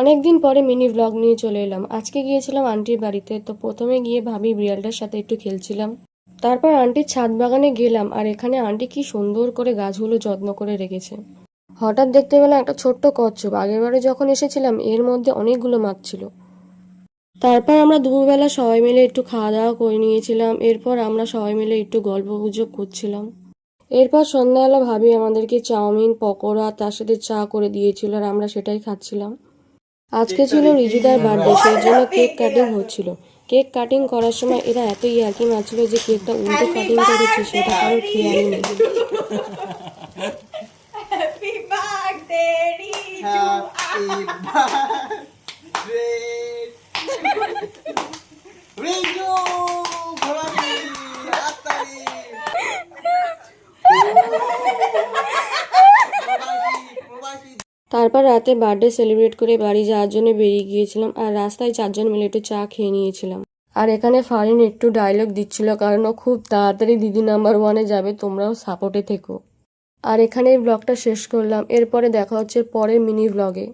অনেকদিন পরে mini blog নিয়ে চলে এলাম। আজকে গিয়েছিলাম আন্টির বাড়িতে, তো প্রথমে গিয়ে ভাবি বিড়ালটার সাথে একটু খেলছিলাম। তারপর আন্টির ছাদ বাগানে গেলাম, আর এখানে আন্টি কি সুন্দর করে গাছগুলো যত্ন করে রেখেছে। হঠাৎ দেখতে পেলাম একটা ছোট্ট কচ্ছপ। আগেরবারে যখন এসেছিলাম, এর মধ্যে অনেকগুলো মাছ ছিল। তারপর আমরা দুপুরবেলা সবাই মিলে একটু খাওয়া দাওয়া করে নিয়েছিলাম। এরপর আমরা সবাই মিলে একটু গল্প গুজব করছিলাম। এরপর সন্ধ্যাবেলা ভাবি আমাদেরকে চাউমিন, পকোড়া, তার সাথে চা করে দিয়েছিল, আর আমরা সেটাই খাচ্ছিলাম। আজকে ছিল রিজুদার বার্থডে সেই জন্য কেক কাটিং হচ্ছিল। কেক কাটিং করার সময় এরা এত ইয়ার্কি মারছিল যে কেকটা উল্টো কাটিং করেছে সেটা আরও খেয়ালই নেই। Happy birthday, তারপর রাতে বার্থডে সেলিব্রেট করে বাড়ি যাওয়ার জন্য বেরিয়ে গিয়েছিলাম আর রাস্তায় চারজন মিলে একটু চা খেয়ে নিয়েছিলাম। আর এখানে ফারিন একটু ডায়লগ দিচ্ছিল কারণ ও খুব তাড়াতাড়ি দিদি নাম্বার ওয়ানে যাবে, তোমরাও সাপোর্টে থেকো। আর এখানে এই ব্লগটা শেষ করলাম। এরপরে দেখা হচ্ছে পরের মিনি ব্লগে